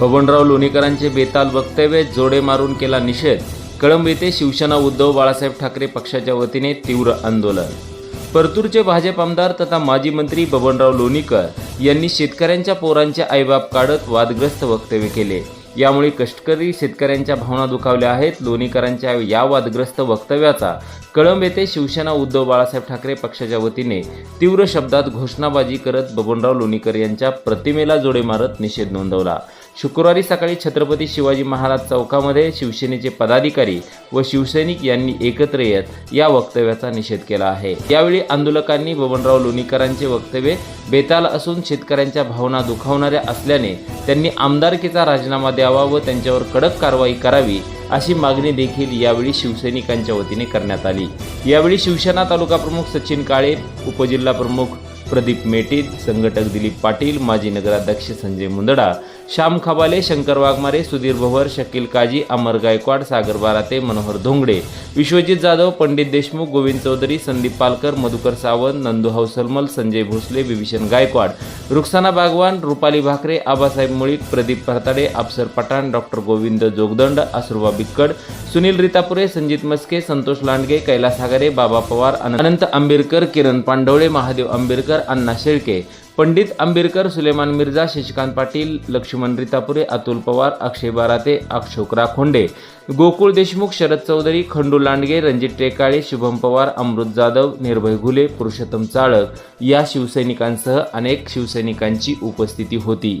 बबनराव लोणीकरांचे बेताल वक्तव्य जोडे मारून केला निषेध. कळंब येथे शिवसेना उद्धव बाळासाहेब ठाकरे पक्षाच्या वतीने तीव्र आंदोलन. परतूरचे भाजप आमदार तथा माजी मंत्री बबनराव लोणीकर यांनी शेतकऱ्यांच्या पोरांचे आईबाप काढत वादग्रस्त वक्तव्य केले. यामुळे कष्टकरी शेतकऱ्यांच्या भावना दुखावल्या आहेत. लोणीकरांच्या या वादग्रस्त वक्तव्याचा कळंब येथे शिवसेना उद्धव बाळासाहेब ठाकरे पक्षाच्या वतीने तीव्र शब्दात घोषणाबाजी करत बबनराव लोणीकर यांच्या प्रतिमेला जोडे मारत निषेध नोंदवला. शुक्रवारी सकाळी छत्रपती शिवाजी महाराज चौकामध्ये शिवसेनेचे पदाधिकारी व शिवसैनिक यांनी एकत्र येत या वक्तव्याचा निषेध केला आहे. यावेळी आंदोलकांनी बबनराव लोणीकरांचे वक्तव्य बेताल असून शेतकऱ्यांच्या भावना दुखावणाऱ्या असल्याने त्यांनी आमदारकीचा राजीनामा द्यावा व त्यांच्यावर कडक कारवाई करावी अशी मागणी देखील यावेळी शिवसैनिकांच्या वतीने करण्यात आली. यावेळी शिवसेना तालुका प्रमुख सचिन काळे उपजिल्हा प्रमुख प्रदीप मेटीत संघटक दिलीप पाटील माजी नगराध्यक्ष संजय मुंदडा श्याम खबाले शंकर वाघमारे सुधीर भवर शकील काजी अमर गायकवाड सागर बाराते मनोहर धोंगडे विश्वजित जाधव पंडित देशमुख गोविंद चौधरी संदीप पालकर मधुकर सावंत नंदू हौसलमल संजय भोसले विभीषण गायकवाड रुखसाना बागवान रुपाली भाकरे आबासाहेब मुळीक प्रदीप परताडे अफसर पठाण डॉक्टर गोविंद जोगदंड असुरबा बिक्कड सुनील रितापुरे संजित मस्के संतोष लांडगे कैलास हागरे बाबा पवार अनंत आंबेडकर किरण पांडवळे महादेव आंबेडकर अण्णा शेळके पंडित आंबेडकर सुलेमान मिर्झा शशिकांत पाटील लक्ष्मण रितापुरे अतुल पवार अक्षय बाराते अशोक राखोंडे गोकुळ देशमुख शरद चौधरी खंडू लांडगे रणजित टेकाळे शुभम पवार अमृत जाधव निर्भय घुले पुरुषोत्तम चाळक या शिवसैनिकांसह अनेक शिवसैनिकांची उपस्थिती होती.